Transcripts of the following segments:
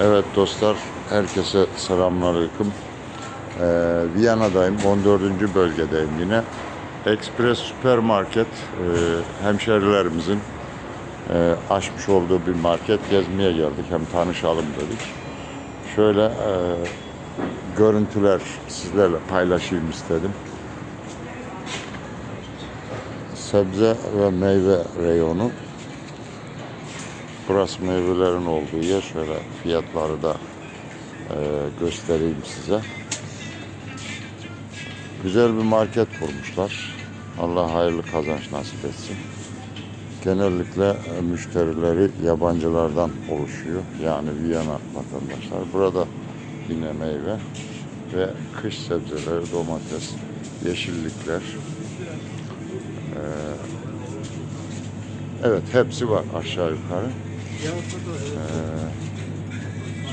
Evet dostlar, herkese selamünaleyküm. Ee, Viyana'dayım, 14. bölgedeyim yine. Express Süpermarket, e, hemşerilerimizin e, açmış olduğu bir market. Gezmeye geldik, hem tanışalım dedik. Şöyle e, görüntüler sizlerle paylaşayım istedim. Sebze ve meyve reyonu. Burası meyvelerin olduğu yer. Şöyle fiyatları da e, göstereyim size. Güzel bir market kurmuşlar. Allah hayırlı kazanç nasip etsin. Genellikle e, müşterileri yabancılardan oluşuyor. Yani Viyana vatandaşlar. Burada yine meyve ve kış sebzeleri, domates, yeşillikler. E, evet hepsi var aşağı yukarı. Ee,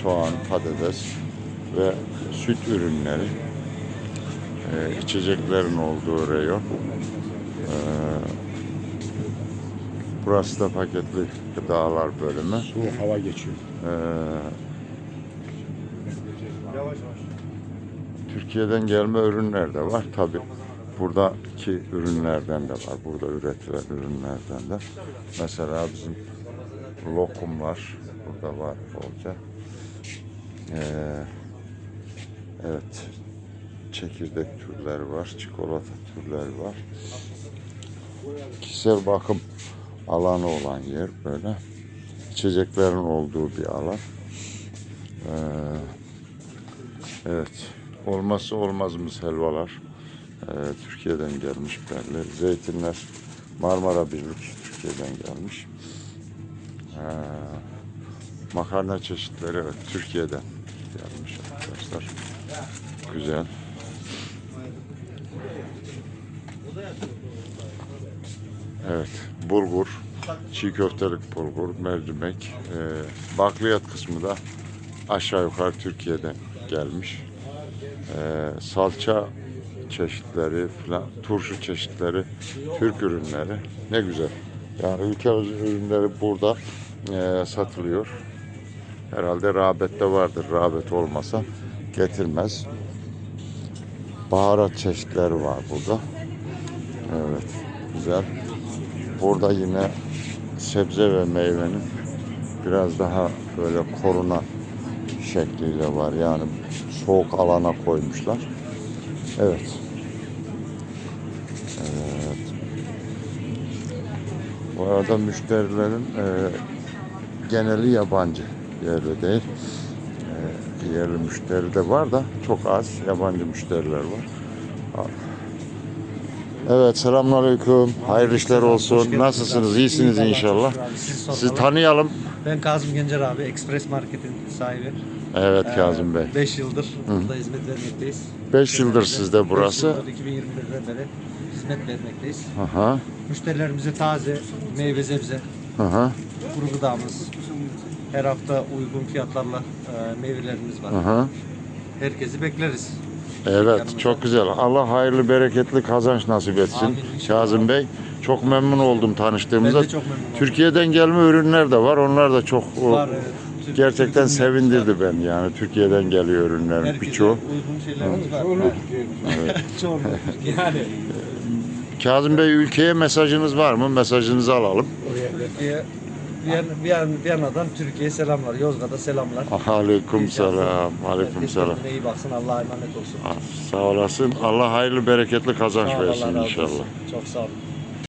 soğan, patates ve süt ürünleri, ee, içeceklerin olduğu reyon. Ee, burası da paketli gıdalar bölümü. Soğuk hava geçiyor. Ee, Türkiye'den gelme ürünler de var tabi. Buradaki ürünlerden de var. Burada üretilen ürünlerden de. Mesela bizim lokumlar burada var bolca. Ee, evet. Çekirdek türleri var. Çikolata türleri var. Kişisel bakım alanı olan yer böyle. İçeceklerin olduğu bir alan. Ee, evet. Olmazsa olmazımız helvalar. Ee, Türkiye'den gelmiş belli. Zeytinler Marmara Birlik Türkiye'den gelmiş. Ee, makarna çeşitleri evet Türkiye'den gelmiş arkadaşlar. Güzel. Evet, bulgur, çiğ köftelik bulgur, mercimek, e, bakliyat kısmı da aşağı yukarı Türkiye'den gelmiş. E, salça çeşitleri falan, turşu çeşitleri, Türk ürünleri ne güzel. Yani ülkemiz ürünleri burada e, satılıyor. Herhalde rağbet de vardır. Rağbet olmasa getirmez. Baharat çeşitleri var burada. Evet, güzel. Burada yine sebze ve meyvenin biraz daha böyle korunan şekliyle var. Yani soğuk alana koymuşlar. Evet. Evet. Bu arada müşterilerin e, geneli yabancı, yerli değil. E, yerli müşteri de var da çok az yabancı müşteriler var. Evet, selamünaleyküm. Hayırlı işler olsun. Nasılsınız? İyisiniz inşallah. Sizi tanıyalım. Ben Kazım Gencer abi, Express Market'in sahibi. Evet Kazım Bey. 5 yıldır burada hizmet vermekteyiz. 5 yıldır sizde burası. yıldır 2021'den beri hizmet vermekteyiz. Aha. Müşterilerimize taze meyve sebze, Aha. Kuru gıdamız, her hafta uygun fiyatlarla e, meyvelerimiz var. Aha. Herkesi bekleriz. Evet, çok güzel. Allah hayırlı, bereketli kazanç nasip etsin. Amin. Kazım Bey, çok memnun oldum tanıştığımıza. Ben de çok memnun oldum. Türkiye'den gelme ürünler de var. Onlar da çok Var, evet. Türk- gerçekten Türk sevindirdi ben. Yani Türkiye'den geliyor ürünlerin birçoğu. uygun şeylerimiz var. Çoğu. Yani Kazım Bey ülkeye mesajınız var mı? Mesajınızı alalım. Türkiye, Viyan, Viyan, Viyana'dan Türkiye'ye selamlar. Yozgat'a selamlar. Aleyküm selam. Aleyküm selam. kendine iyi baksın. Allah'a emanet olsun. Sağ olasın. Allah hayırlı, bereketli kazanç Allah versin olsun. inşallah. Çok sağ olun.